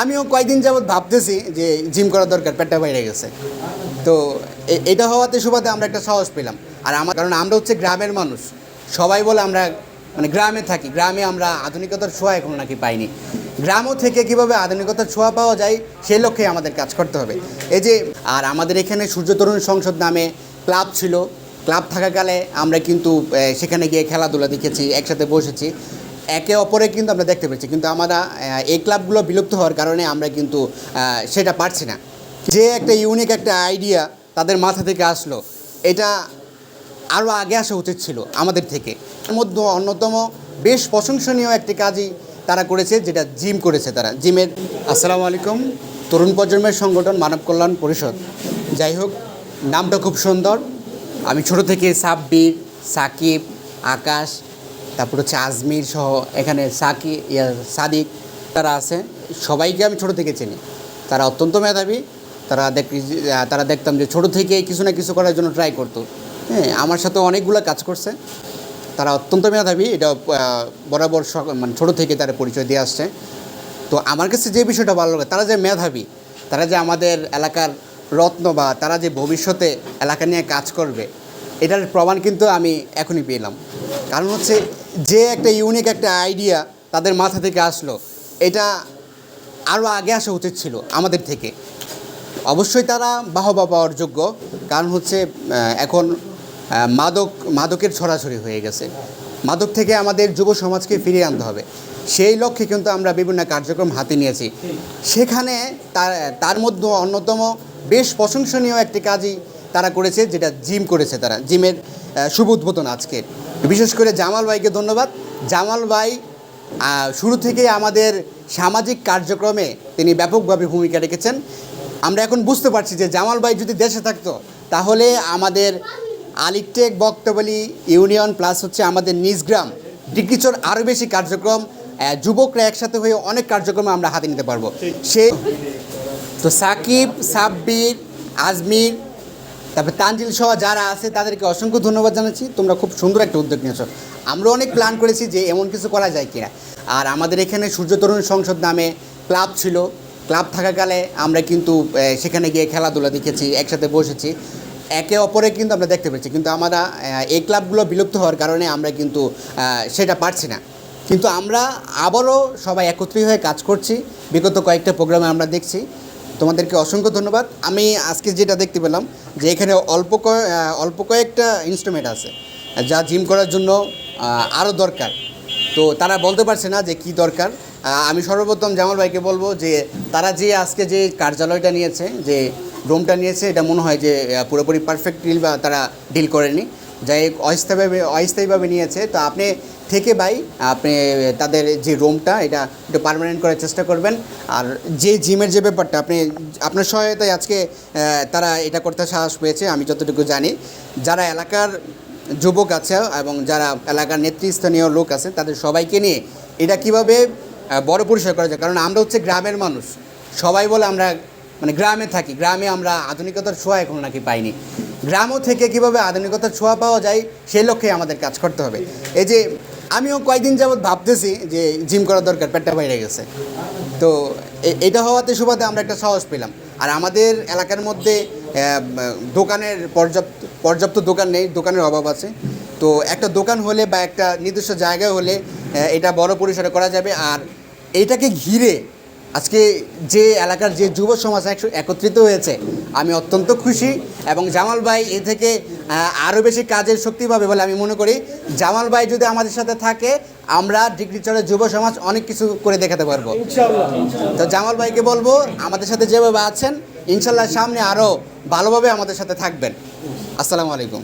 আমিও কয়েকদিন যাবৎ ভাবতেছি যে জিম করা দরকার, পেটটা বাইরে গেছে। তো এটা হওয়াতে সুবাদে আমরা একটা সাহস পেলাম। আর আমার, কারণ আমরা হচ্ছে গ্রামের মানুষ। সবাই বলে আমরা মানে গ্রামে থাকি। গ্রামে আমরা আধুনিকতার ছোঁয়া এখনও নাকি পাইনি। গ্রামও থেকে কীভাবে আধুনিকতার ছোঁয়া পাওয়া যায়, সেই লক্ষ্যে আমাদের কাজ করতে হবে। এই যে, আর আমাদের এখানে সূর্য তরুণ সংসদ নামে ক্লাব ছিল। ক্লাব থাকাকালে আমরা কিন্তু সেখানে গিয়ে খেলাধুলা দেখেছি, একসাথে বসেছি। একে অপরে কিন্তু আমরা দেখতে পেয়েছি, কিন্তু আমরা এই ক্লাবগুলো বিলুপ্ত হওয়ার কারণে আমরা কিন্তু সেটা পারছি না। যে একটা ইউনিক একটা আইডিয়া তাদের মাথা থেকে আসলো, এটা আরও আগে আসা উচিত ছিল আমাদের থেকে। এর মধ্যে অন্যতম বেশ প্রশংসনীয় একটি কাজই তারা করেছে, যেটা জিম করেছে তারা। জিমের আসসালামু আলাইকুম, তরুণ প্রজন্মের সংগঠন মানব কল্যাণ পরিষদ। যাই হোক, নামটা খুব সুন্দর। আমি ছোট থেকে সাব্বির, সাকিব, আকাশ তারপর হচ্ছে আজমির সহ এখানে সাকি ইয়া, সাদিক তারা আছে। সবাইকে আমি ছোট থেকে চিনি। তারা অত্যন্ত মেধাবী। তারা দেখ তারা দেখতাম যে ছোট থেকে কিছু না কিছু করার জন্য ট্রাই করতো। হ্যাঁ আমার সাথে অনেকগুলো কাজ করছে। তারা অত্যন্ত মেধাবী। এটা বরাবর মানে ছোটো থেকে তারা পরিচয় দিয়ে আসছে। তো আমার কাছে যে বিষয়টা ভালো লাগে তারা যে মেধাবী তারা যে আমাদের এলাকার রত্ন বা তারা যে ভবিষ্যতে এলাকা নিয়ে কাজ করবে এটার প্রমাণ কিন্তু আমি এখনই পেলাম। কারণ হচ্ছে যে একটা ইউনিক একটা আইডিয়া তাদের মাথা থেকে আসলো, এটা আরও আগে আসা উচিত ছিল আমাদের থেকে। অবশ্যই তারা বাহবা পাওয়ার যোগ্য, কারণ হচ্ছে এখন মাদক, মাদকের ছড়াছড়ি হয়ে গেছে। মাদক থেকে আমাদের যুব সমাজকে ফিরিয়ে আনতে হবে। সেই লক্ষ্যে কিন্তু আমরা বিভিন্ন কার্যক্রম হাতে নিয়েছি। সেখানে তার তার মধ্যে অন্যতম বেশ প্রশংসনীয় একটি কাজই তারা করেছে, যেটা জিম করেছে তারা। জিমের শুভ উদ্বোধন আজকে। বিশেষ করে জামাল ভাইকে ধন্যবাদ। জামাল ভাই শুরু থেকে আমাদের সামাজিক কার্যক্রমে তিনি ব্যাপকভাবে ভূমিকা রেখেছেন। আমরা এখন বুঝতে পারছি যে জামাল ভাই যদি দেশে থাকতো, তাহলে আমাদের আলিটেক বক্তবলি ইউনিয়ন প্লাস হচ্ছে আমাদের নিজ গ্রাম। ডিগ্রিচর আরও বেশি কার্যক্রম যুবকরা একসাথে হয়ে অনেক কার্যক্রমে আমরা হাতে নিতে পারব। সে তো সাকিব, সাব্বির, আজমির তারপরে তানজিল সহ যারা আছে, তাদেরকে অসংখ্য ধন্যবাদ জানাচ্ছি। তোমরা খুব সুন্দর একটা উদ্যোগ নিয়েছো। আমরা অনেক প্ল্যান করেছি যে এমন কিছু করা যায় কিনা। আর আমাদের এখানে সূর্য তরুণ সংসদ নামে ক্লাব ছিল। ক্লাব থাকাকালে আমরা কিন্তু সেখানে গিয়ে খেলাধুলা দেখেছি, একসাথে বসেছি। একে অপরে কিন্তু আমরা দেখতে পেয়েছি। কিন্তু আমরা এই ক্লাবগুলো বিলুপ্ত হওয়ার কারণে আমরা কিন্তু সেটা পারছি না। কিন্তু আমরা আবারও সবাই একত্রিত হয়ে কাজ করছি। বিগত কয়েকটা প্রোগ্রামে আমরা দেখছি। তোমাদেরকে অসংখ্য ধন্যবাদ। আমি আজকে যেটা দেখতে পেলাম যে এখানে অল্প কয় অল্প কয়েকটা ইনস্ট্রুমেন্ট আছে, যা জিম করার জন্য আরও দরকার। তো তারা বলতে পারছে না যে কি দরকার। আমি সর্বপ্রথম জামাল ভাইকে বলব যে তারা যে আজকে যে কার্যালয়টা নিয়েছে, যে রুমটা নিয়েছে, এটা মনে হয় যে পুরোপুরি পারফেক্ট ডিল বা তারা ডিল করেনি। হোক, অস্থায়ীভাবে অস্থায়ীভাবে নিয়েছে। তো আপনি থেকে ভাই, আপনি তাদের যে রুমটা, এটা একটু পারমানেন্ট করার চেষ্টা করবেন। আর যে জিমের যে ব্যাপারটা, আপনি, আপনার সহায়তায় আজকে তারা এটা করতে সাহস পেয়েছে, আমি যতটুকু জানি। যারা এলাকার যুবক আছে এবং যারা এলাকার নেতৃস্থানীয় লোক আছে, তাদের সবাইকে নিয়ে এটা কীভাবে বড় পরিসর করা যায়? কারণ আমরা হচ্ছে গ্রামের মানুষ। সবাই বলে আমরা মানে গ্রামে থাকি। গ্রামে আমরা আধুনিকতার ছোঁয়া এখনও নাকি পাইনি। গ্রামও থেকে কীভাবে আধুনিকতার ছোঁয়া পাওয়া যায় সেই লক্ষ্যে আমাদের কাজ করতে হবে। এই যে, আমিও কয়েকদিন যাবৎ ভাবতেছি যে জিম করা দরকার, পেটটা বাইরে গেছে। তো এটা হওয়াতে সুবাদে আমরা একটা সাহস পেলাম। আর আমাদের এলাকার মধ্যে দোকানের পর্যাপ্ত পর্যাপ্ত দোকান নেই, দোকানের অভাব আছে। তো একটা দোকান হলে বা একটা নির্দিষ্ট জায়গায় হলে এটা বড় পরিসরে করা যাবে। আর এইটাকে ঘিরে আজকে যে এলাকার যে যুব সমাজ একত্রিত হয়েছে আমি অত্যন্ত খুশি এবং জামাল ভাই এ থেকে আরও বেশি কাজের শক্তি পাবে বলে আমি মনে করি। জামাল ভাই যদি আমাদের সাথে থাকে আমরা ডিগ্রি চড়ে যুব সমাজ অনেক কিছু করে দেখাতে পারব। তো জামাল ভাইকে বলব আমাদের সাথে যেভাবে আছেন ইনশাল্লাহ সামনে আরও ভালোভাবে আমাদের সাথে থাকবেন। আসসালামু আলাইকুম।